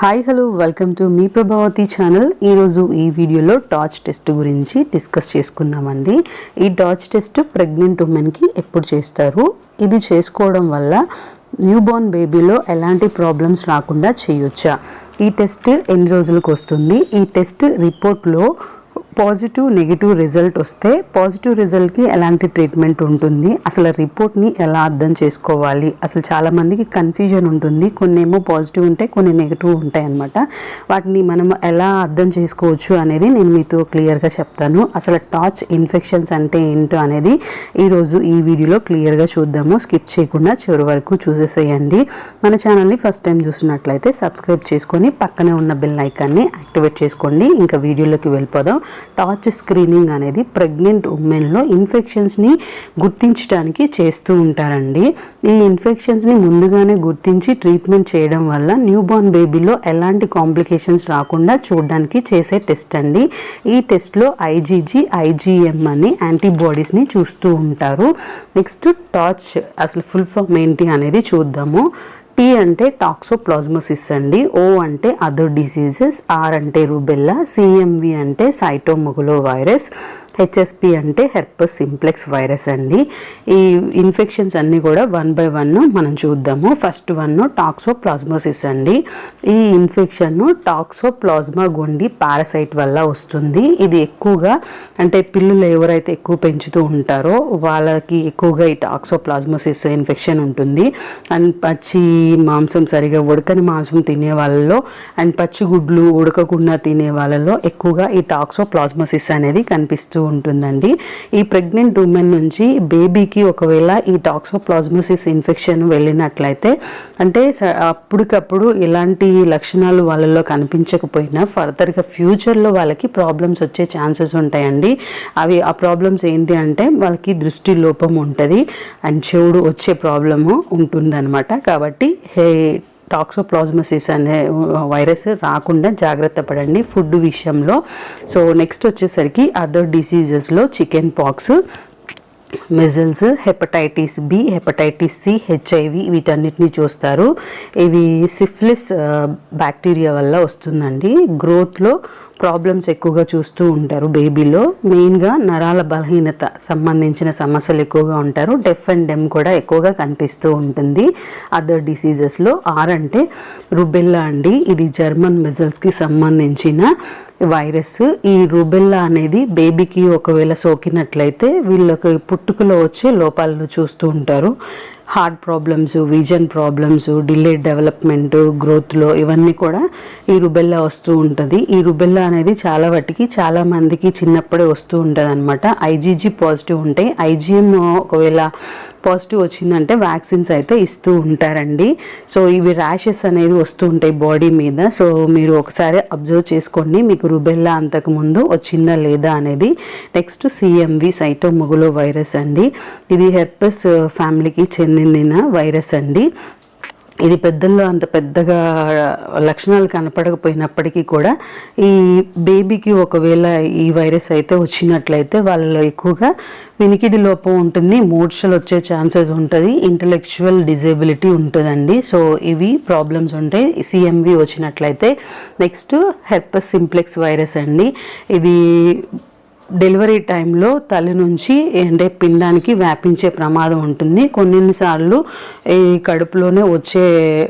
Hi hello welcome to మీ Prabhavati channel. ఈరోజు ఈ వీడియోలో టార్చ్ టెస్ట్ గురించి డిస్కస్ చేసుకుందామండి. ఈ టార్చ్ టెస్ట్ ప్రెగ్నెంట్ ఉమెన్కి ఎప్పుడు చేస్తారు? ఇది చేసుకోవడం వల్ల న్యూబోర్న్ బేబీలో ఎలాంటి ప్రాబ్లమ్స్ రాకుండా చేయొచ్చా? ఈ టెస్ట్ ఎన్ని రోజులకు వస్తుంది? ఈ టెస్ట్ రిపోర్ట్లో పాజిటివ్ నెగిటివ్ రిజల్ట్ వస్తే పాజిటివ్ రిజల్ట్కి ఎలాంటి ట్రీట్మెంట్ ఉంటుంది? అసలు రిపోర్ట్ని ఎలా అర్థం చేసుకోవాలి? అసలు చాలామందికి కన్ఫ్యూజన్ ఉంటుంది. కొన్ని ఏమో పాజిటివ్ ఉంటాయి కొన్ని నెగిటివ్ ఉంటాయి అనమాట వాటిని మనం ఎలా అర్థం చేసుకోవచ్చు అనేది నేను మీతో క్లియర్గా చెప్తాను. అసలు టార్చ్ ఇన్ఫెక్షన్స్ అంటే ఏంటో అనేది ఈరోజు ఈ వీడియోలో క్లియర్గా చూద్దాము. స్కిప్ చేయకుండా చివరి వరకు చూసేసేయండి. మన ఛానల్ని ఫస్ట్ టైం చూసినట్లయితే సబ్స్క్రైబ్ చేసుకొని పక్కనే ఉన్న బెల్ ఐకాన్ని యాక్టివేట్ చేసుకోండి. ఇంకా వీడియోలోకి వెళ్ళిపోదాం. టార్చ్ స్క్రీనింగ్ అనేది ప్రెగ్నెంట్ ఉమెన్లో ఇన్ఫెక్షన్స్ని గుర్తించడానికి చేస్తూ ఉంటారండి. ఈ ఇన్ఫెక్షన్స్ని ముందుగానే గుర్తించి ట్రీట్మెంట్ చేయడం వల్ల న్యూబార్న్ బేబీలో ఎలాంటి కాంప్లికేషన్స్ రాకుండా చూడడానికి చేసే టెస్ట్ అండి. ఈ టెస్ట్లో ఐజీజీ ఐజీఎం అని యాంటీబాడీస్ని చూస్తూ ఉంటారు. నెక్స్ట్ టార్చ్ అసలు ఫుల్ ఫామ్ ఏంటి అనేది చూద్దాము. టీ అంటే టాక్సోప్లాజ్మోసిస్ అండి. ఓ అంటే అదర్ డిసీజెస్ ఆర్ అంటే రుబెల్లా సిఎంవి అంటే సైటోమొగులో వైరస్ హెచ్ఎస్పి అంటే హెర్పస్ సింప్లెక్స్ వైరస్ అండి. ఈ ఇన్ఫెక్షన్స్ అన్నీ కూడా వన్ బై వన్ మనం చూద్దాము. ఫస్ట్ వన్ టాక్సోప్లాజ్మోసిస్ అండి. ఈ ఇన్ఫెక్షన్ టాక్సోప్లాజ్మా గుండి పారసైట్ వల్ల వస్తుంది. ఇది ఎక్కువగా అంటే పిల్లులు ఎవరైతే ఎక్కువ పెంచుతూ ఉంటారో వాళ్ళకి ఎక్కువగా ఈ టాక్సోప్లాజ్మోసిస్ ఇన్ఫెక్షన్ ఉంటుంది. అండ్ పచ్చి మాంసం సరిగా ఉడకని మాంసం తినే వాళ్ళలో అండ్ పచ్చి గుడ్లు ఉడకకుండా తినే వాళ్ళలో ఎక్కువగా ఈ టాక్సోప్లాజ్మోసిస్ అనేది కనిపిస్తూ ఉంటుందండి. ఈ ప్రెగ్నెంట్ ఉమెన్ నుంచి బేబీకి ఒకవేళ ఈ టాక్సోప్లాజ్మోసిస్ ఇన్ఫెక్షన్ వెళ్ళినట్లయితే అంటే స- అప్పటికప్పుడు ఎలాంటి లక్షణాలు వాళ్ళలో కనిపించకపోయినా ఫర్దర్గా ఫ్యూచర్లో వాళ్ళకి ప్రాబ్లమ్స్ వచ్చే ఛాన్సెస్ ఉంటాయండి. అవి ఆ ప్రాబ్లమ్స్ ఏంటి అంటే వాళ్ళకి దృష్టి లోపం ఉంటుంది అండ్ చెవుడు వచ్చే ప్రాబ్లము ఉంటుందన్నమాట. కాబట్టి హే టాక్సోప్లాజ్మసిస్ అనే వైరస్ రాకుండా జాగ్రత్త పడండి ఫుడ్ విషయంలో. సో నెక్స్ట్ వచ్చేసరికి other డిసీజెస్లో chicken pox measles hepatitis B hepatitis C HIV వీటన్నిటిని చూస్తారు. ఇవి సిఫ్లిస్ బ్యాక్టీరియా వల్ల వస్తుందండి. గ్రోత్లో ప్రాబ్లమ్స్ ఎక్కువగా చూస్తూ ఉంటారు బేబీలో మెయిన్గా నరాల బలహీనత సంబంధించిన సమస్యలు ఎక్కువగా ఉంటారు. డెఫ్ అండ్ డెమ్ కూడా ఎక్కువగా కనిపిస్తూ ఉంటుంది. అదర్ డిసీజెస్లో ఆర్ అంటే రుబెల్లా అండి. ఇది జర్మన్ మెజల్స్కి సంబంధించిన వైరస్ ఈ రుబెల్లా అనేది బేబీకి ఒకవేళ సోకినట్లయితే వీళ్ళకి పుట్టుకలో వచ్చే లోపాలను చూస్తూ ఉంటారు. Heart problems vision problems delay development గ్రోత్లో ఇవన్నీ కూడా ఈ రుబెల్లా వస్తూ ఉంటుంది. ఈ రుబెల్లా అనేది చాలా వాటికి చాలా మందికి చిన్నప్పుడే వస్తూ ఉంటుంది అనమాట ఐజీజీ పాజిటివ్ ఉంటాయి ఐజీఎం ఒకవేళ పాజిటివ్ వచ్చిందంటే వ్యాక్సిన్స్ అయితే ఇస్తూ ఉంటారండి. సో ఇవి ర్యాషెస్ అనేది వస్తూ ఉంటాయి బాడీ మీద. సో మీరు ఒకసారి అబ్జర్వ్ చేసుకోండి మీకు రుబెల్లా అంతకుముందు వచ్చిందా లేదా అనేది. నెక్స్ట్ సిఎంవి సైటోమొగులో వైరస్ అండి. ఇది హెర్పస్ ఫ్యామిలీకి చెందిన చెందిన వైరస్ అండి. ఇది పెద్దల్లో అంత పెద్దగా లక్షణాలు కనపడకపోయినప్పటికీ కూడా ఈ బేబీకి ఒకవేళ ఈ వైరస్ అయితే వచ్చినట్లయితే వాళ్ళలో ఎక్కువగా వినికిడి లోపం ఉంటుంది మూర్ఛలు వచ్చే ఛాన్సెస్ ఉంటుంది ఇంటలెక్చువల్ డిజేబిలిటీ ఉంటుందండి. సో ఇవి ప్రాబ్లమ్స్ ఉంటాయి సిఎంవి వచ్చినట్లయితే నెక్స్ట్ హెర్పస్ సింప్లెక్స్ వైరస్ అండి. ఇది డెలివరీ టైంలో తల్లి నుంచి అంటే పిండానికి వ్యాపించే ప్రమాదం ఉంటుంది. కొన్నిసార్లు ఈ కడుపులోనే వచ్చే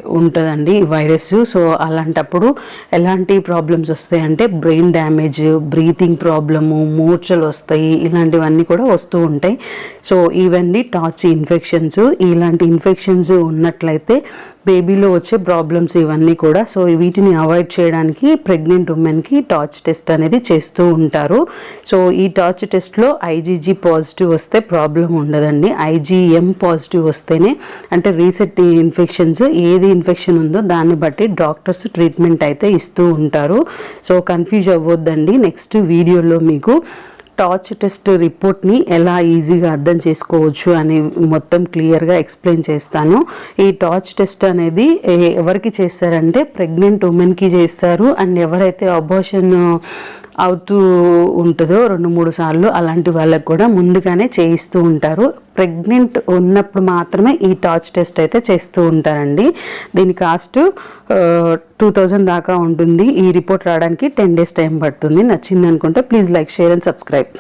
ఉంటుందండి ఈ వైరస్. సో అలాంటప్పుడు ఎలాంటి ప్రాబ్లమ్స్ వస్తాయంటే బ్రెయిన్ డ్యామేజ్ బ్రీతింగ్ ప్రాబ్లము మూర్ఛలు వస్తాయి ఇలాంటివన్నీ కూడా వస్తూ ఉంటాయి. సో ఇవన్నీ టార్చ్ ఇన్ఫెక్షన్స్. ఇలాంటి ఇన్ఫెక్షన్స్ ఉన్నట్లయితే బేబీలో వచ్చే ప్రాబ్లమ్స్ ఇవన్నీ కూడా. సో వీటిని అవాయిడ్ చేయడానికి ప్రెగ్నెంట్ ఉమెన్కి టార్చ్ టెస్ట్ అనేది చేస్తూ ఉంటారు. సో ఈ టార్చ్ టెస్ట్లో ఐజీజీ పాజిటివ్ వస్తే ప్రాబ్లం ఉండదండి. ఐజీఎం పాజిటివ్ వస్తేనే అంటే రీసెట్ ఇన్ఫెక్షన్స్ ఏది ఇన్ఫెక్షన్ ఉందో దాన్ని బట్టి డాక్టర్స్ ట్రీట్మెంట్ అయితే ఇస్తూ ఉంటారు. So confuse అవ్వద్దండి. నెక్స్ట్ వీడియోలో మీకు టార్చ్ టెస్ట్ రిపోర్ట్ని ఎలా ఈజీగా అర్థం చేసుకోవచ్చు అని మొత్తం క్లియర్గా ఎక్స్ప్లెయిన్ చేస్తాను. ఈ టార్చ్ టెస్ట్ అనేది ఎవరికి చేస్తారంటే ప్రెగ్నెంట్ ఉమెన్కి చేస్తారు. అండ్ ఎవరైతే అబోషన్ అవుతూ ఉంటుందో రెండు మూడు సార్లు అలాంటి వాళ్ళకు కూడా ముందుగానే చేయిస్తూ ఉంటారు. ప్రెగ్నెంట్ ఉన్నప్పుడు మాత్రమే ఈ టార్చ్ టెస్ట్ అయితే చేస్తూ ఉంటారండి. దీని కాస్ట్ టూ థౌజండ్ దాకా ఉంటుంది. ఈ రిపోర్ట్ రావడానికి టెన్ డేస్ టైం పడుతుంది. నచ్చింది అనుకుంటే please like share and subscribe.